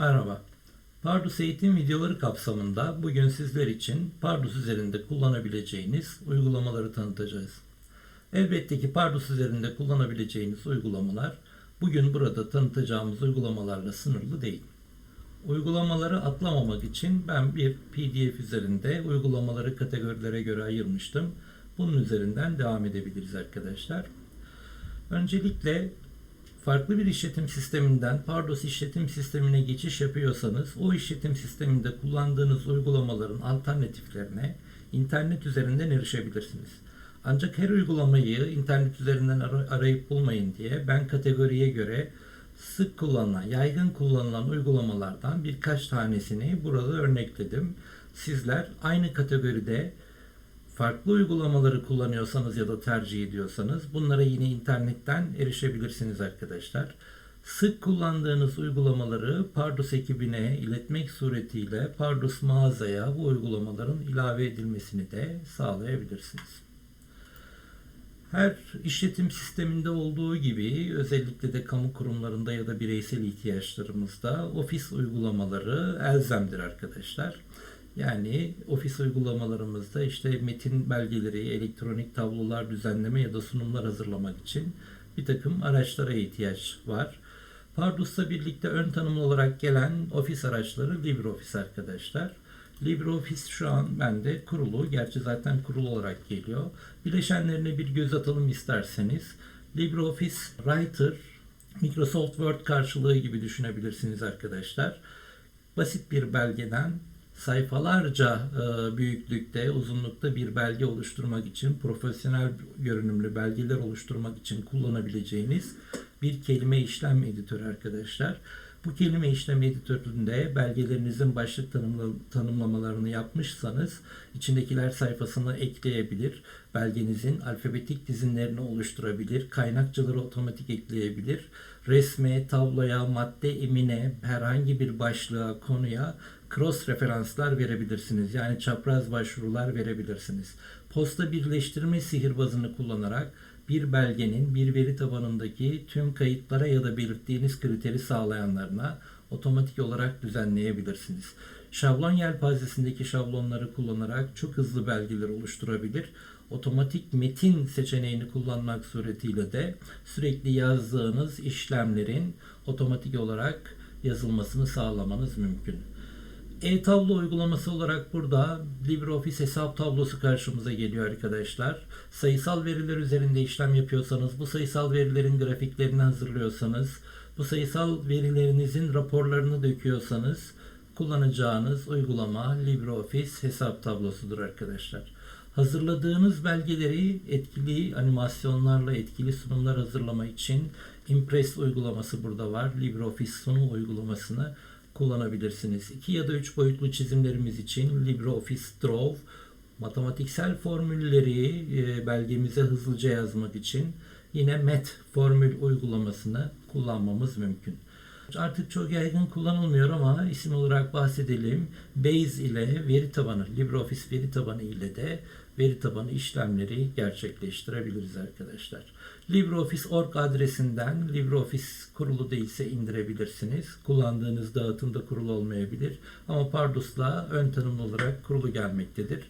Merhaba. Pardus eğitim videoları kapsamında bugün sizler için Pardus üzerinde kullanabileceğiniz uygulamaları tanıtacağız. Elbette ki Pardus üzerinde kullanabileceğiniz uygulamalar bugün burada tanıtacağımız uygulamalarla sınırlı değil. Uygulamaları atlamamak için ben bir PDF üzerinde uygulamaları kategorilere göre ayırmıştım. Bunun üzerinden devam edebiliriz arkadaşlar. Öncelikle farklı bir işletim sisteminden Pardos işletim sistemine geçiş yapıyorsanız o işletim sisteminde kullandığınız uygulamaların alternatiflerine internet üzerinden erişebilirsiniz. Ancak her uygulamayı internet üzerinden ar- arayıp bulmayın diye ben kategoriye göre sık kullanılan, yaygın kullanılan uygulamalardan birkaç tanesini burada örnekledim. Sizler aynı kategoride farklı uygulamaları kullanıyorsanız ya da tercih ediyorsanız bunlara yine internetten erişebilirsiniz arkadaşlar. Sık kullandığınız uygulamaları Pardus ekibine iletmek suretiyle Pardus mağazaya bu uygulamaların ilave edilmesini de sağlayabilirsiniz. Her işletim sisteminde olduğu gibi özellikle de kamu kurumlarında ya da bireysel ihtiyaçlarımızda ofis uygulamaları elzemdir arkadaşlar. Yani ofis uygulamalarımızda işte metin belgeleri, elektronik tablolar düzenleme ya da sunumlar hazırlamak için bir takım araçlara ihtiyaç var. Pardus'la birlikte ön tanım olarak gelen ofis araçları LibreOffice arkadaşlar. LibreOffice şu an bende kurulu. Gerçi zaten kurulu olarak geliyor. Bileşenlerine bir göz atalım isterseniz. LibreOffice Writer, Microsoft Word karşılığı gibi düşünebilirsiniz arkadaşlar. Basit bir belgeden sayfalarca e, büyüklükte, uzunlukta bir belge oluşturmak için, profesyonel görünümlü belgeler oluşturmak için kullanabileceğiniz bir kelime işlem editörü arkadaşlar. Bu kelime işlem editöründe belgelerinizin başlık tanımla- tanımlamalarını yapmışsanız içindekiler sayfasını ekleyebilir, belgenizin alfabetik dizinlerini oluşturabilir, kaynakçaları otomatik ekleyebilir, resme, tabloya, madde emine, herhangi bir başlığa, konuya cross referanslar verebilirsiniz. Yani çapraz başvurular verebilirsiniz. Posta birleştirme sihirbazını kullanarak bir belgenin bir veri tabanındaki tüm kayıtlara ya da belirttiğiniz kriteri sağlayanlarına otomatik olarak düzenleyebilirsiniz. Şablon yelpazesindeki şablonları kullanarak çok hızlı belgeler oluşturabilir. Otomatik metin seçeneğini kullanmak suretiyle de sürekli yazdığınız işlemlerin otomatik olarak yazılmasını sağlamanız mümkün. E-tablo uygulaması olarak burada LibreOffice hesap tablosu karşımıza geliyor arkadaşlar. Sayısal veriler üzerinde işlem yapıyorsanız, bu sayısal verilerin grafiklerini hazırlıyorsanız, bu sayısal verilerinizin raporlarını döküyorsanız kullanacağınız uygulama LibreOffice hesap tablosudur arkadaşlar. Hazırladığınız belgeleri etkili animasyonlarla etkili sunumlar hazırlama için Impress uygulaması burada var. LibreOffice sunum uygulamasını kullanabilirsiniz. 2 ya da 3 boyutlu çizimlerimiz için LibreOffice Draw, matematiksel formülleri e, belgemize hızlıca yazmak için yine Met formül uygulamasını kullanmamız mümkün. Artık çok yaygın kullanılmıyor ama isim olarak bahsedelim. Base ile veri tabanı, LibreOffice veri tabanı ile de veri tabanı işlemleri gerçekleştirebiliriz arkadaşlar. LibreOffice.org adresinden LibreOffice kurulu değilse indirebilirsiniz. Kullandığınız dağıtımda kurulu olmayabilir. Ama Pardus'la ön tanımlı olarak kurulu gelmektedir.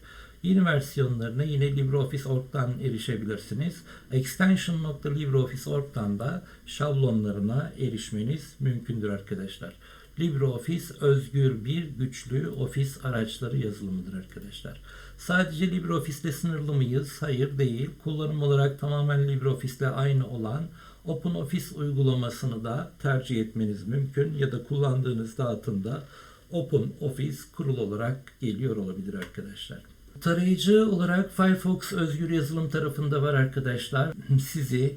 Yeni versiyonlarına yine LibreOffice.org'dan erişebilirsiniz. Extension.libreoffice.org'dan da şablonlarına erişmeniz mümkündür arkadaşlar. LibreOffice özgür bir güçlü ofis araçları yazılımıdır arkadaşlar. Sadece LibreOffice ile sınırlı mıyız? Hayır değil. Kullanım olarak tamamen LibreOffice ile aynı olan OpenOffice uygulamasını da tercih etmeniz mümkün ya da kullandığınız dağıtımda OpenOffice kurul olarak geliyor olabilir arkadaşlar. Tarayıcı olarak Firefox özgür yazılım tarafında var arkadaşlar. Sizi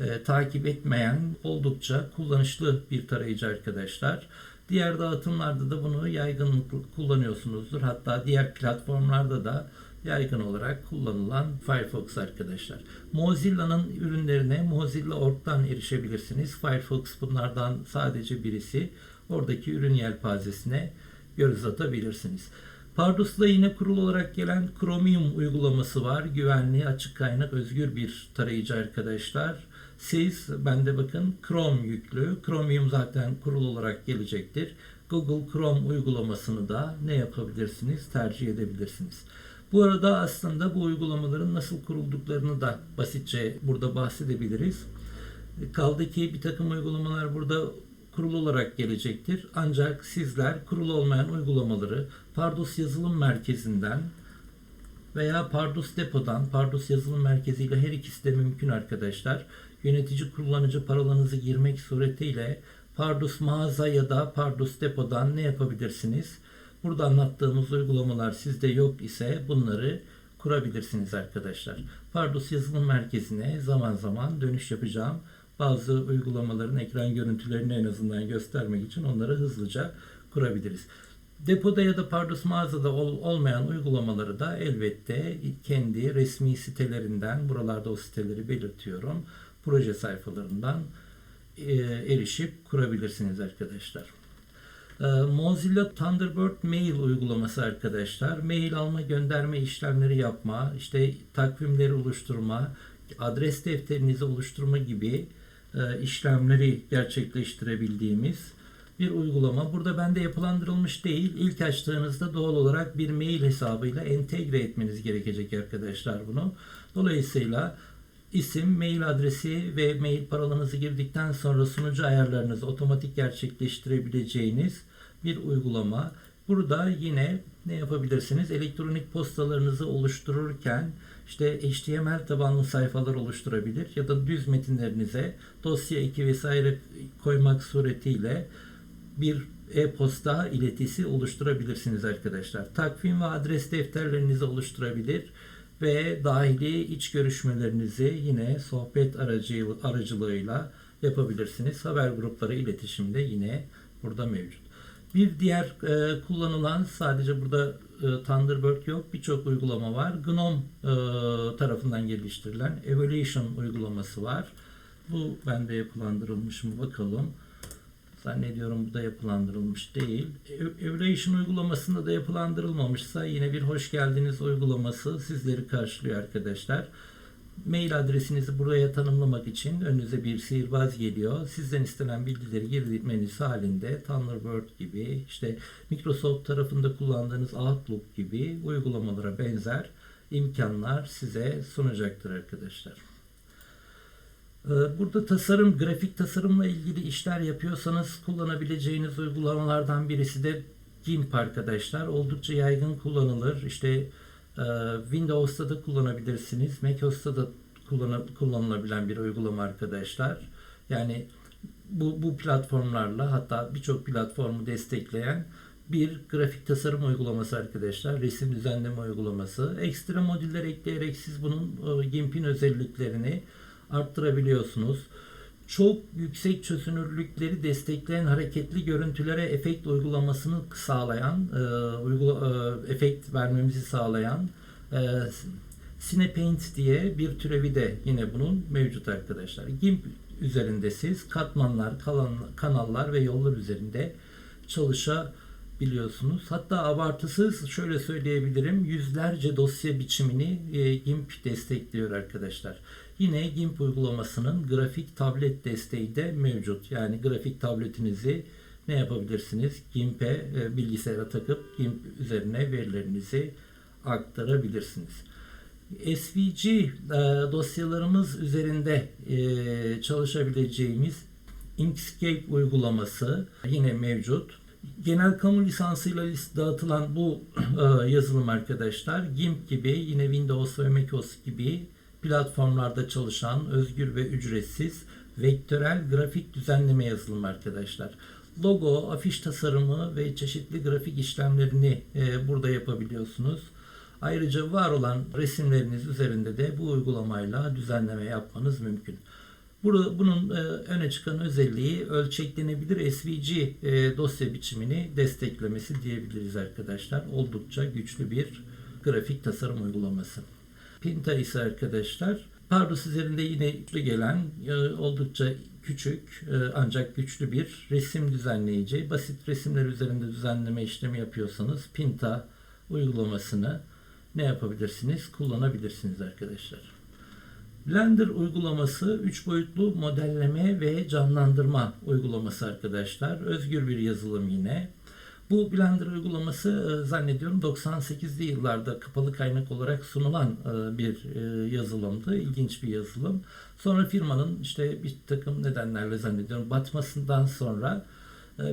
e, takip etmeyen oldukça kullanışlı bir tarayıcı arkadaşlar. Diğer dağıtımlarda da bunu yaygınlıkla kullanıyorsunuzdur. Hatta diğer platformlarda da yaygın olarak kullanılan Firefox arkadaşlar. Mozilla'nın ürünlerine Mozilla.org'dan erişebilirsiniz. Firefox bunlardan sadece birisi. Oradaki ürün yelpazesine göz atabilirsiniz. Pardus'la yine kurul olarak gelen Chromium uygulaması var. Güvenli, açık kaynak, özgür bir tarayıcı arkadaşlar. Siz, bende bakın Chrome yüklü. Chromium zaten kurul olarak gelecektir. Google Chrome uygulamasını da ne yapabilirsiniz? Tercih edebilirsiniz. Bu arada aslında bu uygulamaların nasıl kurulduklarını da basitçe burada bahsedebiliriz. Kaldı ki bir takım uygulamalar burada kurulu olarak gelecektir. Ancak sizler kurulu olmayan uygulamaları Pardus yazılım merkezinden veya Pardus depodan, Pardus yazılım merkeziyle her ikisi de mümkün arkadaşlar. Yönetici kullanıcı paralarınızı girmek suretiyle Pardus mağaza ya da Pardus depodan ne yapabilirsiniz? Burada anlattığımız uygulamalar sizde yok ise bunları kurabilirsiniz arkadaşlar. Pardus yazılım merkezine zaman zaman dönüş yapacağım. Bazı uygulamaların ekran görüntülerini en azından göstermek için onları hızlıca kurabiliriz. Depoda ya da Pardus mağazada ol, olmayan uygulamaları da elbette kendi resmi sitelerinden, buralarda o siteleri belirtiyorum, proje sayfalarından e, erişip kurabilirsiniz arkadaşlar. E, Mozilla Thunderbird Mail uygulaması arkadaşlar. Mail alma gönderme işlemleri yapma, işte takvimleri oluşturma, adres defterinizi oluşturma gibi e, işlemleri gerçekleştirebildiğimiz bir uygulama. Burada bende yapılandırılmış değil. İlk açtığınızda doğal olarak bir mail hesabıyla entegre etmeniz gerekecek arkadaşlar bunu. Dolayısıyla isim, mail adresi ve mail paralarınızı girdikten sonra sunucu ayarlarınızı otomatik gerçekleştirebileceğiniz bir uygulama. Burada yine ne yapabilirsiniz? Elektronik postalarınızı oluştururken işte HTML tabanlı sayfalar oluşturabilir ya da düz metinlerinize dosya eki vesaire koymak suretiyle bir e-posta iletisi oluşturabilirsiniz arkadaşlar. Takvim ve adres defterlerinizi oluşturabilir ve dahili iç görüşmelerinizi yine sohbet aracı, aracılığıyla yapabilirsiniz. Haber grupları iletişimde yine burada mevcut. Bir diğer e, kullanılan sadece burada e, Thunderbird yok birçok uygulama var. GNOME e, tarafından geliştirilen Evaluation uygulaması var. Bu bende yapılandırılmış mı bakalım. Zannediyorum bu da yapılandırılmış değil. Evaluation uygulamasında da yapılandırılmamışsa yine bir hoş geldiniz uygulaması sizleri karşılıyor arkadaşlar. Mail adresinizi buraya tanımlamak için önünüze bir sihirbaz geliyor. Sizden istenen bilgileri girmeniz halinde Thunderbird gibi işte Microsoft tarafında kullandığınız Outlook gibi uygulamalara benzer imkanlar size sunacaktır arkadaşlar. Burada tasarım, grafik tasarımla ilgili işler yapıyorsanız kullanabileceğiniz uygulamalardan birisi de GIMP arkadaşlar. Oldukça yaygın kullanılır. İşte Windows'ta da kullanabilirsiniz. macOS'ta da kullanılabilen bir uygulama arkadaşlar. Yani bu, bu platformlarla hatta birçok platformu destekleyen bir grafik tasarım uygulaması arkadaşlar. Resim düzenleme uygulaması. Ekstra modüller ekleyerek siz bunun GIMP'in özelliklerini arttırabiliyorsunuz. Çok yüksek çözünürlükleri destekleyen hareketli görüntülere efekt uygulamasını sağlayan, e, uygula, e, efekt vermemizi sağlayan e, Cinepaint diye bir türevi de yine bunun mevcut arkadaşlar. GIMP üzerinde siz katmanlar, kalan, kanallar ve yollar üzerinde çalışabiliyorsunuz. Hatta abartısız şöyle söyleyebilirim yüzlerce dosya biçimini e, GIMP destekliyor arkadaşlar. Yine GIMP uygulamasının grafik tablet desteği de mevcut. Yani grafik tabletinizi ne yapabilirsiniz? GIMP'e e, bilgisayara takıp GIMP üzerine verilerinizi aktarabilirsiniz. SVG e, dosyalarımız üzerinde e, çalışabileceğimiz Inkscape uygulaması yine mevcut. Genel kamu lisansıyla dağıtılan bu e, yazılım arkadaşlar GIMP gibi yine Windows ve macOS gibi platformlarda çalışan özgür ve ücretsiz vektörel grafik düzenleme yazılımı arkadaşlar. Logo, afiş tasarımı ve çeşitli grafik işlemlerini e, burada yapabiliyorsunuz. Ayrıca var olan resimleriniz üzerinde de bu uygulamayla düzenleme yapmanız mümkün. Burada bunun e, öne çıkan özelliği ölçeklenebilir SVG e, dosya biçimini desteklemesi diyebiliriz arkadaşlar. Oldukça güçlü bir grafik tasarım uygulaması. Pinta ise arkadaşlar Pardus üzerinde yine güçlü gelen e, oldukça küçük ancak güçlü bir resim düzenleyici. Basit resimler üzerinde düzenleme işlemi yapıyorsanız Pinta uygulamasını ne yapabilirsiniz? Kullanabilirsiniz arkadaşlar. Blender uygulaması 3 boyutlu modelleme ve canlandırma uygulaması arkadaşlar. Özgür bir yazılım yine. Bu Blender uygulaması e, zannediyorum 98'li yıllarda kapalı kaynak olarak sunulan e, bir e, yazılımdı. İlginç bir yazılım. Sonra firmanın işte bir takım nedenlerle zannediyorum batmasından sonra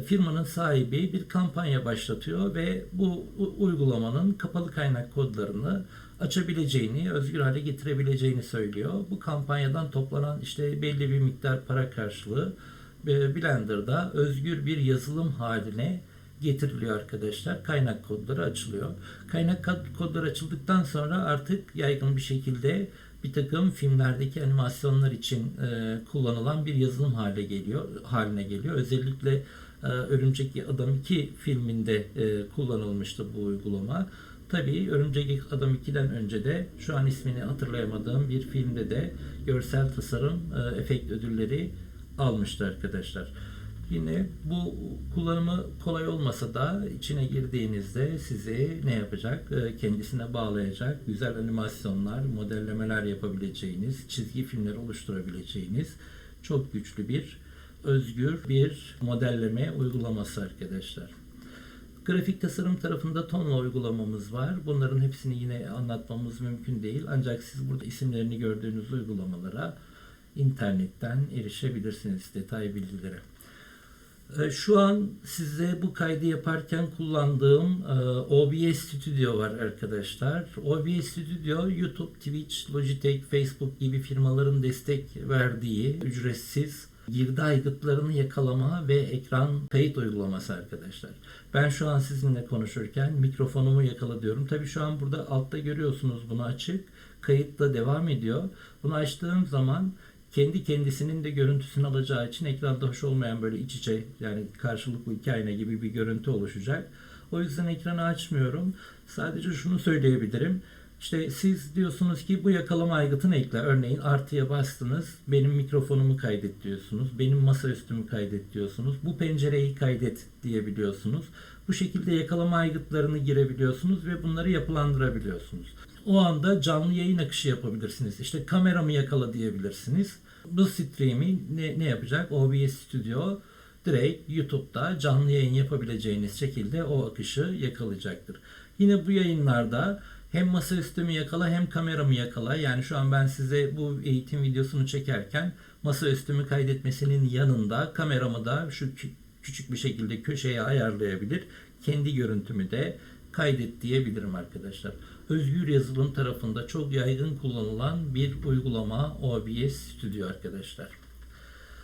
firmanın sahibi bir kampanya başlatıyor ve bu uygulamanın kapalı kaynak kodlarını açabileceğini, özgür hale getirebileceğini söylüyor. Bu kampanyadan toplanan işte belli bir miktar para karşılığı e, Blender'da özgür bir yazılım haline getiriliyor arkadaşlar. Kaynak kodları açılıyor. Kaynak kod- kodları açıldıktan sonra artık yaygın bir şekilde bir takım filmlerdeki animasyonlar için e, kullanılan bir yazılım hale geliyor haline geliyor. Özellikle e, Örümcek Adam 2 filminde e, kullanılmıştı bu uygulama. Tabii Örümcek Adam 2'den önce de şu an ismini hatırlayamadığım bir filmde de görsel tasarım e, efekt ödülleri almıştı arkadaşlar. Yine bu kullanımı kolay olmasa da içine girdiğinizde sizi ne yapacak? Ee, Kendisine bağlayacak güzel animasyonlar, modellemeler yapabileceğiniz, çizgi filmler oluşturabileceğiniz çok güçlü bir özgür bir modelleme uygulaması arkadaşlar. Grafik tasarım tarafında tonla uygulamamız var. Bunların hepsini yine anlatmamız mümkün değil. Ancak siz burada isimlerini gördüğünüz uygulamalara internetten erişebilirsiniz detay bilgilere. Ee, Şu an size bu kaydı yaparken kullandığım e, OBS Studio var arkadaşlar. OBS Studio YouTube, Twitch, Logitech, Facebook gibi firmaların destek verdiği ücretsiz girdi aygıtlarını yakalama ve ekran kayıt uygulaması arkadaşlar. Ben şu an sizinle konuşurken mikrofonumu yakala diyorum. Tabii şu an burada altta görüyorsunuz bunu açık. Kayıt da devam ediyor. Bunu açtığım zaman kendi kendisinin de görüntüsünü alacağı için ekranda hoş olmayan böyle iç içe yani karşılıklı iki ayna gibi bir görüntü oluşacak. O yüzden ekranı açmıyorum. Sadece şunu söyleyebilirim. İşte siz diyorsunuz ki bu yakalama aygıtını ekle. Örneğin artıya bastınız. Benim mikrofonumu kaydet diyorsunuz. Benim masaüstümü kaydet diyorsunuz. Bu pencereyi kaydet diyebiliyorsunuz. Bu şekilde yakalama aygıtlarını girebiliyorsunuz ve bunları yapılandırabiliyorsunuz. O anda canlı yayın akışı yapabilirsiniz. İşte kameramı yakala diyebilirsiniz. Bu stream'i ne, ne yapacak? OBS Studio direkt YouTube'da canlı yayın yapabileceğiniz şekilde o akışı yakalayacaktır. Yine bu yayınlarda hem masaüstümü yakala hem kameramı yakala. Yani şu an ben size bu eğitim videosunu çekerken masaüstümü kaydetmesinin yanında kameramı da şu kü- küçük bir şekilde köşeye ayarlayabilir. Kendi görüntümü de kaydet diyebilirim arkadaşlar. Özgür yazılım tarafında çok yaygın kullanılan bir uygulama OBS Studio arkadaşlar.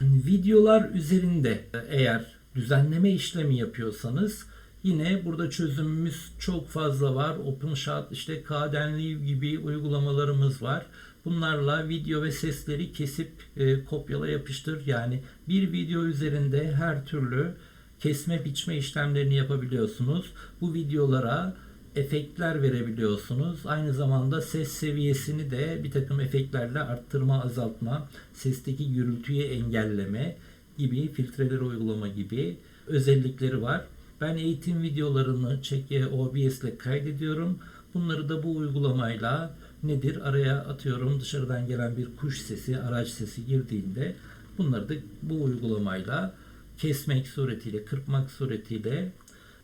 Videolar üzerinde eğer düzenleme işlemi yapıyorsanız yine burada çözümümüz çok fazla var. OpenShot işte Kdenlive gibi uygulamalarımız var. Bunlarla video ve sesleri kesip e, kopyala yapıştır. Yani bir video üzerinde her türlü kesme biçme işlemlerini yapabiliyorsunuz. Bu videolara efektler verebiliyorsunuz. Aynı zamanda ses seviyesini de bir takım efektlerle arttırma, azaltma, sesteki gürültüyü engelleme gibi filtreleri uygulama gibi özellikleri var. Ben eğitim videolarını çek OBS ile kaydediyorum. Bunları da bu uygulamayla nedir araya atıyorum dışarıdan gelen bir kuş sesi, araç sesi girdiğinde bunları da bu uygulamayla kesmek suretiyle, kırpmak suretiyle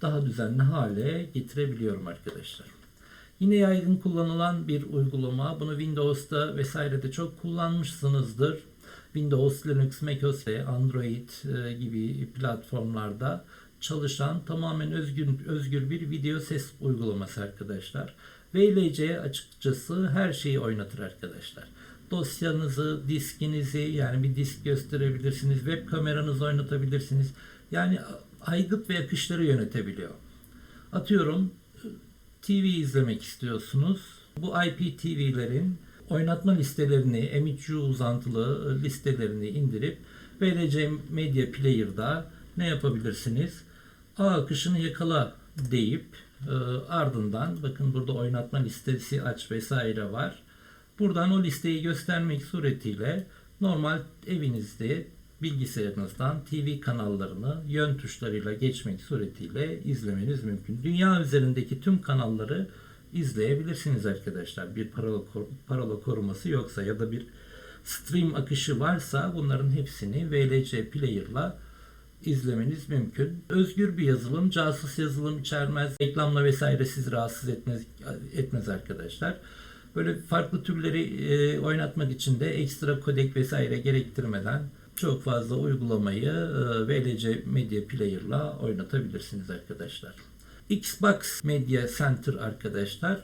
daha düzenli hale getirebiliyorum arkadaşlar. Yine yaygın kullanılan bir uygulama. Bunu Windows'ta vesairede çok kullanmışsınızdır. Windows, Linux, macOS ve Android e, gibi platformlarda çalışan tamamen özgür, özgür bir video ses uygulaması arkadaşlar. VLC açıkçası her şeyi oynatır arkadaşlar. Dosyanızı, diskinizi yani bir disk gösterebilirsiniz. Web kameranızı oynatabilirsiniz. Yani aygıt ve akışları yönetebiliyor. Atıyorum TV izlemek istiyorsunuz. Bu IPTV'lerin oynatma listelerini, M3U uzantılı listelerini indirip VLC Media Player'da ne yapabilirsiniz? A akışını yakala deyip e, ardından bakın burada oynatma listesi aç vesaire var. Buradan o listeyi göstermek suretiyle normal evinizde bilgisayarınızdan TV kanallarını yön tuşlarıyla geçmek suretiyle izlemeniz mümkün. Dünya üzerindeki tüm kanalları izleyebilirsiniz arkadaşlar. Bir parola, parola koruması yoksa ya da bir stream akışı varsa bunların hepsini VLC Player'la izlemeniz mümkün. Özgür bir yazılım, casus yazılım içermez, reklamla vesaire sizi rahatsız etmez, etmez arkadaşlar. Böyle farklı türleri e, oynatmak için de ekstra kodek vesaire gerektirmeden çok fazla uygulamayı e, VLC Media Player'la oynatabilirsiniz arkadaşlar. Xbox Media Center arkadaşlar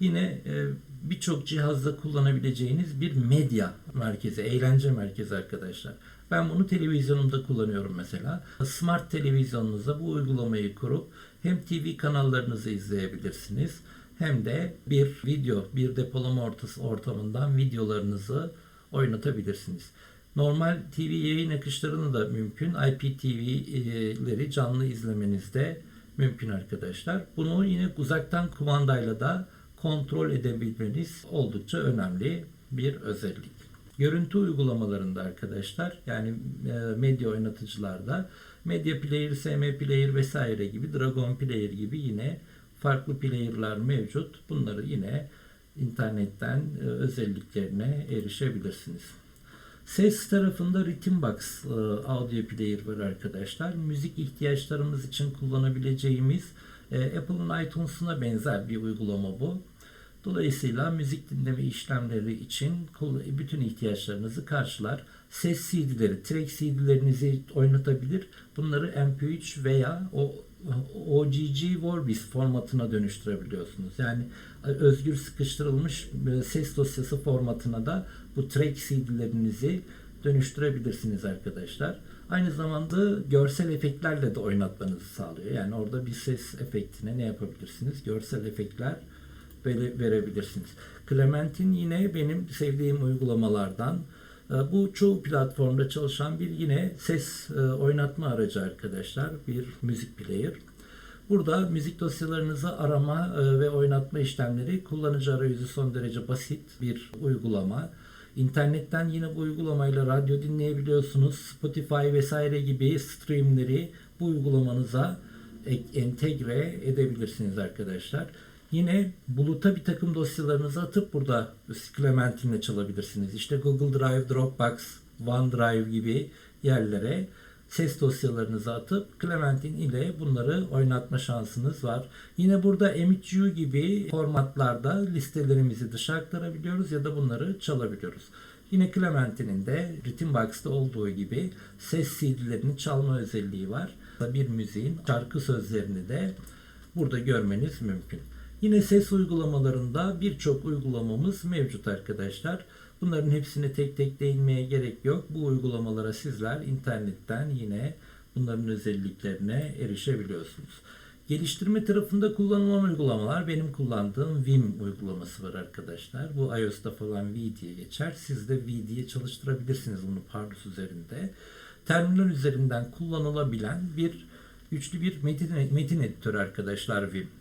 yine e, birçok cihazda kullanabileceğiniz bir medya merkezi, eğlence merkezi arkadaşlar. Ben bunu televizyonumda kullanıyorum mesela. Smart televizyonunuza bu uygulamayı kurup hem TV kanallarınızı izleyebilirsiniz hem de bir video, bir depolama ortası ortamından videolarınızı oynatabilirsiniz. Normal TV yayın akışlarını da mümkün. IPTV'leri canlı izlemeniz de mümkün arkadaşlar. Bunu yine uzaktan kumandayla da kontrol edebilmeniz oldukça önemli bir özellik. Görüntü uygulamalarında arkadaşlar yani e, medya oynatıcılarda Media Player, SM Player vesaire gibi Dragon Player gibi yine farklı player'lar mevcut. Bunları yine internetten e, özelliklerine erişebilirsiniz. Ses tarafında Rhythmbox e, audio player var arkadaşlar. Müzik ihtiyaçlarımız için kullanabileceğimiz Apple'ın iTunes'una benzer bir uygulama bu. Dolayısıyla müzik dinleme işlemleri için bütün ihtiyaçlarınızı karşılar. Ses CD'leri, track CD'lerinizi oynatabilir. Bunları MP3 veya o OGG Vorbis formatına dönüştürebiliyorsunuz. Yani özgür sıkıştırılmış e, ses dosyası formatına da bu track CD'lerinizi dönüştürebilirsiniz arkadaşlar. Aynı zamanda görsel efektlerle de oynatmanızı sağlıyor. Yani orada bir ses efektine ne yapabilirsiniz? Görsel efektler verebilirsiniz. Clementine yine benim sevdiğim uygulamalardan. E, bu çoğu platformda çalışan bir yine ses e, oynatma aracı arkadaşlar. Bir müzik player. Burada müzik dosyalarınızı arama e, ve oynatma işlemleri kullanıcı arayüzü son derece basit bir uygulama. İnternetten yine bu uygulamayla radyo dinleyebiliyorsunuz. Spotify vesaire gibi streamleri bu uygulamanıza entegre edebilirsiniz arkadaşlar. Yine buluta bir takım dosyalarınızı atıp burada Clementine'le çalabilirsiniz. İşte Google Drive, Dropbox, OneDrive gibi yerlere ses dosyalarınızı atıp Clementine ile bunları oynatma şansınız var. Yine burada M3U gibi formatlarda listelerimizi dışa aktarabiliyoruz ya da bunları çalabiliyoruz. Yine Clementine'in de Rhythmbox'ta olduğu gibi ses CD'lerini çalma özelliği var. Bir müziğin şarkı sözlerini de burada görmeniz mümkün. Yine ses uygulamalarında birçok uygulamamız mevcut arkadaşlar. Bunların hepsine tek tek değinmeye gerek yok. Bu uygulamalara sizler internetten yine bunların özelliklerine erişebiliyorsunuz. Geliştirme tarafında kullanılan uygulamalar benim kullandığım Vim uygulaması var arkadaşlar. Bu iOS'ta falan V diye geçer. Siz de V diye çalıştırabilirsiniz bunu Pardus üzerinde. Terminal üzerinden kullanılabilen bir güçlü bir metin, metin editörü arkadaşlar Vim.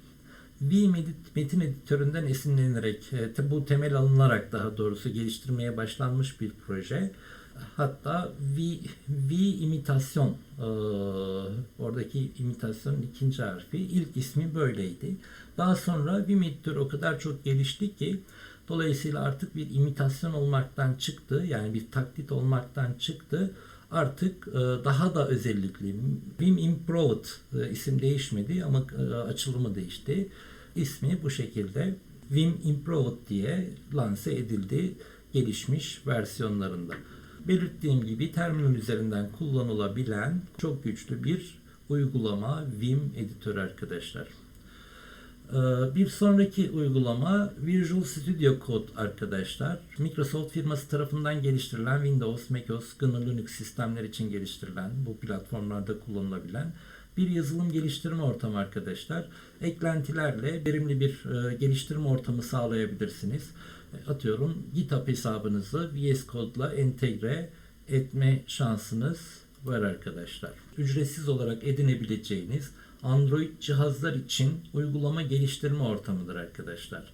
V metin editöründen esinlenerek, e, bu temel alınarak daha doğrusu geliştirmeye başlanmış bir proje. Hatta V, v imitasyon, e, oradaki imitasyonun ikinci harfi, ilk ismi böyleydi. Daha sonra Vim editör o kadar çok gelişti ki, dolayısıyla artık bir imitasyon olmaktan çıktı, yani bir taklit olmaktan çıktı artık e, daha da özellikli. Vim Improved isim değişmedi ama e, açılımı değişti. İsmi bu şekilde Vim Improved diye lanse edildi gelişmiş versiyonlarında. Belirttiğim gibi terminal üzerinden kullanılabilen çok güçlü bir uygulama Vim editörü arkadaşlar. Ee, bir sonraki uygulama Visual Studio Code arkadaşlar. Microsoft firması tarafından geliştirilen Windows, macOS, GNU Linux sistemler için geliştirilen, bu platformlarda kullanılabilen bir yazılım geliştirme ortamı arkadaşlar. Eklentilerle verimli bir e, geliştirme ortamı sağlayabilirsiniz. E, atıyorum GitHub hesabınızı VS Code'la entegre etme şansınız var arkadaşlar. Ücretsiz olarak edinebileceğiniz Android cihazlar için uygulama geliştirme ortamıdır arkadaşlar.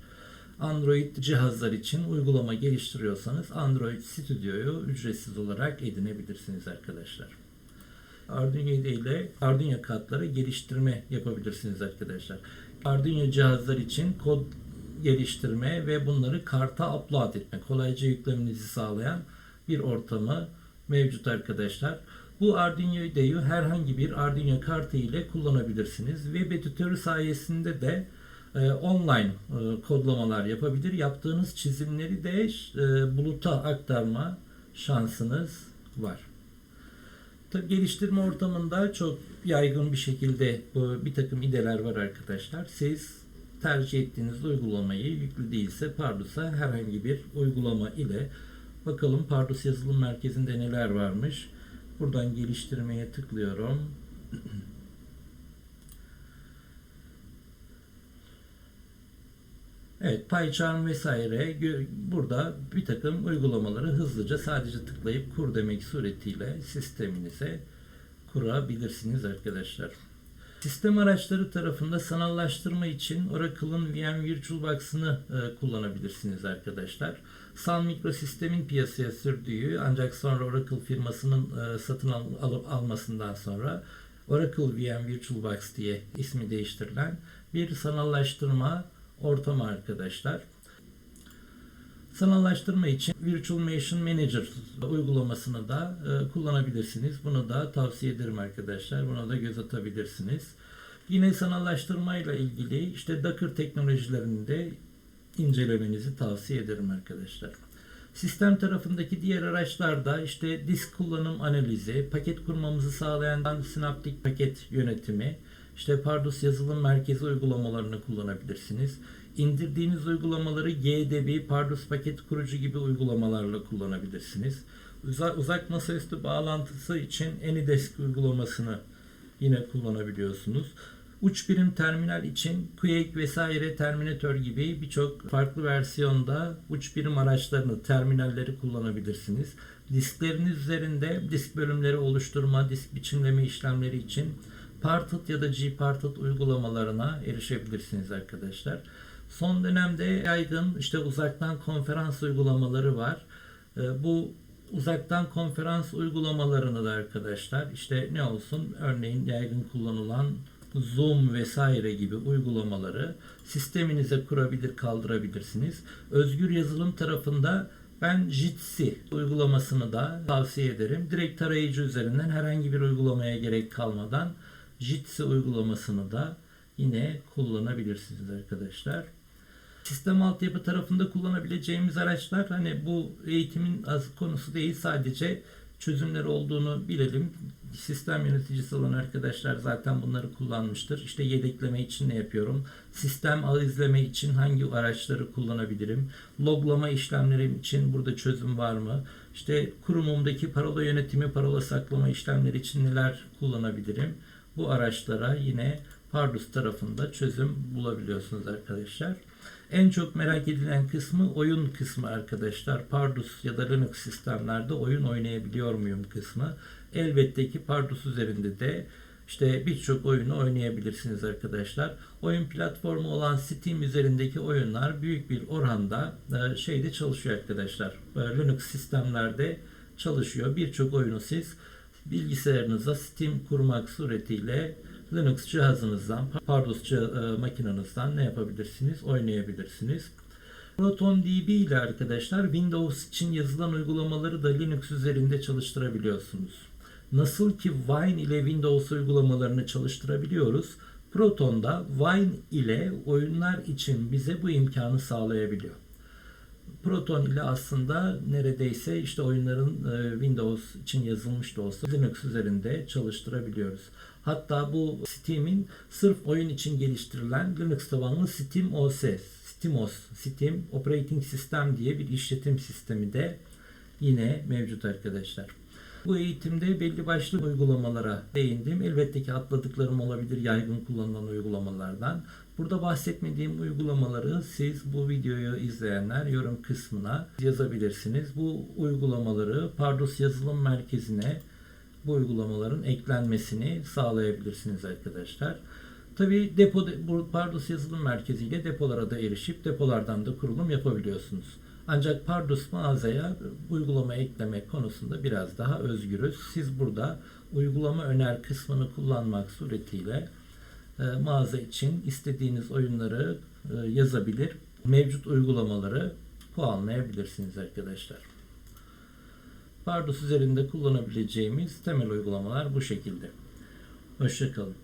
Android cihazlar için uygulama geliştiriyorsanız Android Studio'yu ücretsiz olarak edinebilirsiniz arkadaşlar. Arduino ile Arduino kartları geliştirme yapabilirsiniz arkadaşlar. Arduino cihazlar için kod geliştirme ve bunları karta upload etme, kolayca yüklemenizi sağlayan bir ortamı mevcut arkadaşlar. Bu Arduino IDE'yi herhangi bir Arduino kartı ile kullanabilirsiniz. Web editörü sayesinde de e, online e, kodlamalar yapabilir. Yaptığınız çizimleri de e, buluta aktarma şansınız var. Tabii geliştirme ortamında çok yaygın bir şekilde bu bir takım ideler var arkadaşlar. Siz tercih ettiğiniz uygulamayı yüklü değilse Pardus'a herhangi bir uygulama ile bakalım Pardus yazılım merkezinde neler varmış. Buradan geliştirmeye tıklıyorum. Evet, PyCharm vesaire burada bir takım uygulamaları hızlıca sadece tıklayıp kur demek suretiyle sisteminize kurabilirsiniz arkadaşlar. Sistem araçları tarafında sanallaştırma için Oracle'ın VM VirtualBox'ını e, kullanabilirsiniz arkadaşlar. Sun Microsystem'in piyasaya sürdüğü ancak sonra Oracle firmasının e, satın al, alıp almasından sonra Oracle VM VirtualBox diye ismi değiştirilen bir sanallaştırma ortamı arkadaşlar. Sanallaştırma için Virtual Machine Manager uygulamasını da e, kullanabilirsiniz. Bunu da tavsiye ederim arkadaşlar. Buna da göz atabilirsiniz. Yine sanallaştırma ile ilgili işte Docker teknolojilerini de incelemenizi tavsiye ederim arkadaşlar. Sistem tarafındaki diğer araçlarda işte disk kullanım analizi, paket kurmamızı sağlayan sinaptik paket yönetimi, işte Pardus yazılım merkezi uygulamalarını kullanabilirsiniz. İndirdiğiniz uygulamaları GDB, Pardus paket kurucu gibi uygulamalarla kullanabilirsiniz. Uzak, uzak masaüstü bağlantısı için AnyDesk uygulamasını yine kullanabiliyorsunuz. Uç birim terminal için Quake vesaire Terminator gibi birçok farklı versiyonda uç birim araçlarını, terminalleri kullanabilirsiniz. Diskleriniz üzerinde disk bölümleri oluşturma, disk biçimleme işlemleri için Parted ya da Gparted uygulamalarına erişebilirsiniz arkadaşlar. Son dönemde yaygın işte uzaktan konferans uygulamaları var. Ee, Bu uzaktan konferans uygulamalarını da arkadaşlar işte ne olsun örneğin yaygın kullanılan Zoom vesaire gibi uygulamaları sisteminize kurabilir kaldırabilirsiniz. Özgür yazılım tarafında ben Jitsi uygulamasını da tavsiye ederim. Direkt tarayıcı üzerinden herhangi bir uygulamaya gerek kalmadan Jitsi uygulamasını da yine kullanabilirsiniz arkadaşlar. Sistem altyapı tarafında kullanabileceğimiz araçlar hani bu eğitimin az konusu değil sadece çözümleri olduğunu bilelim. Sistem yöneticisi olan arkadaşlar zaten bunları kullanmıştır. İşte yedekleme için ne yapıyorum? Sistem ağ izleme için hangi araçları kullanabilirim? Loglama işlemleri için burada çözüm var mı? İşte kurumumdaki parola yönetimi, parola saklama işlemleri için neler kullanabilirim? Bu araçlara yine Pardus tarafında çözüm bulabiliyorsunuz arkadaşlar. En çok merak edilen kısmı oyun kısmı arkadaşlar. Pardus ya da Linux sistemlerde oyun oynayabiliyor muyum kısmı. Elbette ki Pardus üzerinde de işte birçok oyunu oynayabilirsiniz arkadaşlar. Oyun platformu olan Steam üzerindeki oyunlar büyük bir oranda e, şeyde çalışıyor arkadaşlar. E, Linux sistemlerde çalışıyor. Birçok oyunu siz bilgisayarınıza Steam kurmak suretiyle Linux cihazınızdan, Pardus cih- e, makinenizden ne yapabilirsiniz? Oynayabilirsiniz. ProtonDB ile arkadaşlar Windows için yazılan uygulamaları da Linux üzerinde çalıştırabiliyorsunuz. Nasıl ki Wine ile Windows uygulamalarını çalıştırabiliyoruz. Proton'da Wine ile oyunlar için bize bu imkanı sağlayabiliyor. Proton ile aslında neredeyse işte oyunların e, Windows için yazılmış da olsa Linux üzerinde çalıştırabiliyoruz. Hatta bu Steam'in sırf oyun için geliştirilen Linux tabanlı Steam OS, SteamOS, Steam Operating System diye bir işletim sistemi de yine mevcut arkadaşlar. Bu eğitimde belli başlı uygulamalara değindim. Elbette ki atladıklarım olabilir yaygın kullanılan uygulamalardan. Burada bahsetmediğim uygulamaları siz bu videoyu izleyenler yorum kısmına yazabilirsiniz. Bu uygulamaları Pardus Yazılım Merkezi'ne bu uygulamaların eklenmesini sağlayabilirsiniz arkadaşlar. Tabi depo Pardus Yazılım Merkezi ile depolara da erişip depolardan da kurulum yapabiliyorsunuz. Ancak Pardus mağazaya uygulama ekleme konusunda biraz daha özgürüz. Siz burada uygulama öner kısmını kullanmak suretiyle e, mağaza için istediğiniz oyunları e, yazabilir, mevcut uygulamaları puanlayabilirsiniz arkadaşlar. Pardus üzerinde kullanabileceğimiz temel uygulamalar bu şekilde. Hoşçakalın.